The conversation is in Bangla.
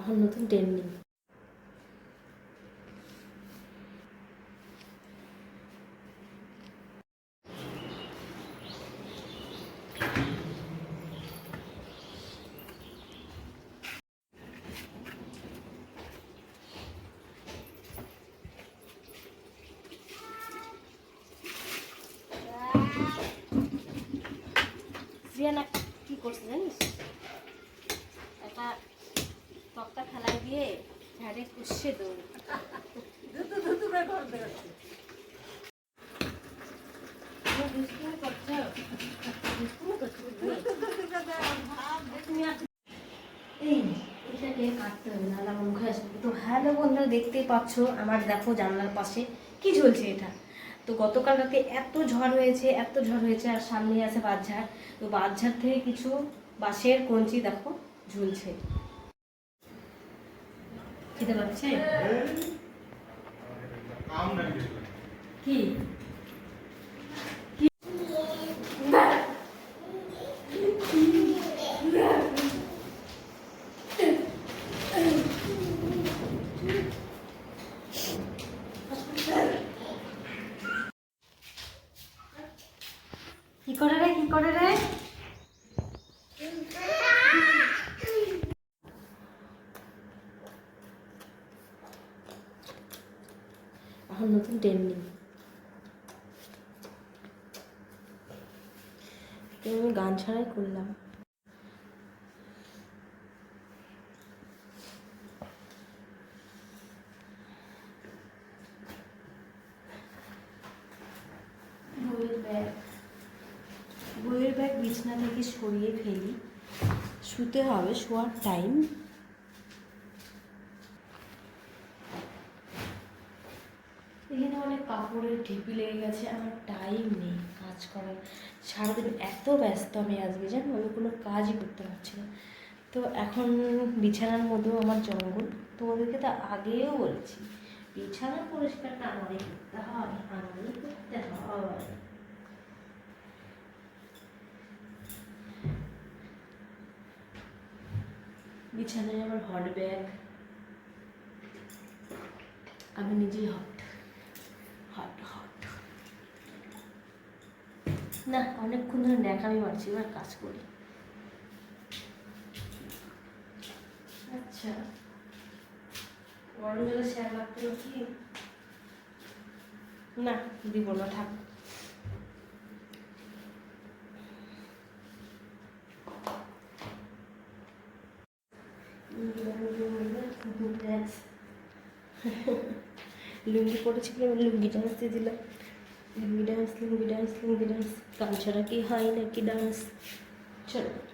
এখন নতুন ট্রেন্ডিং জিয়ানা কি করছে জানিস? দিয়ে ঝাড়ে কুষে তো হ্যালো বন্ধুরা, দেখতেই পাচ্ছ আমার দেখো জানলার পাশে কি ঝুলছে এটা। তো গতকাল রাতে এত ঝড় হয়েছে, এত ঝড় হয়েছে, আর সামনে আছে বাঁশঝাড় তো বাঁশঝাড় থেকে কিছু বাঁশের কঞ্চি দেখো ঝুলছে। খেতে পাচ্ছে? কি? কি করে রে? কি করে রে? এখন নতুন ট্রেন্ডিং আমি গান ছাড়াই করলাম। বইয়ের ব্যাগ। বিছনা থেকে সরিয়ে ফেলি। শুতে হবে, শোয়ার টাইম এখানে অনেক কাপড়ের ঢিপি লেগে গেছে, আমার টাইম নেই কাজ করার। সারাদিন এত ব্যস্ত আমি আজকে, জানো? আমি কোনো কাজই করতে পারছি না। তো এখন বিছানার মধ্যেও আমার জঙ্গল, তোমাদেরকে তো আগেও বলেছি, বিছানা পরিষ্কারটা আমারই করতে হয় আমারই করতে হয়। বিছানায় আমার হট ব্যাগ, আমি নিজেই হট হট না, অনেকক্ষণ ধরে ন্যাকামি মারছি, এবার কাজ করি। আচ্ছা। গরম জলে শেয়ার লাগতে কি? না, দিব না, থাক। লুঙ্গি পরেছিলাম লুঙ্গি ডান্স দিয়ে দিলাম। Lungi dance Lungi dance Lungi dance গান ছাড়া কি হয় নাকি ডান্স চলো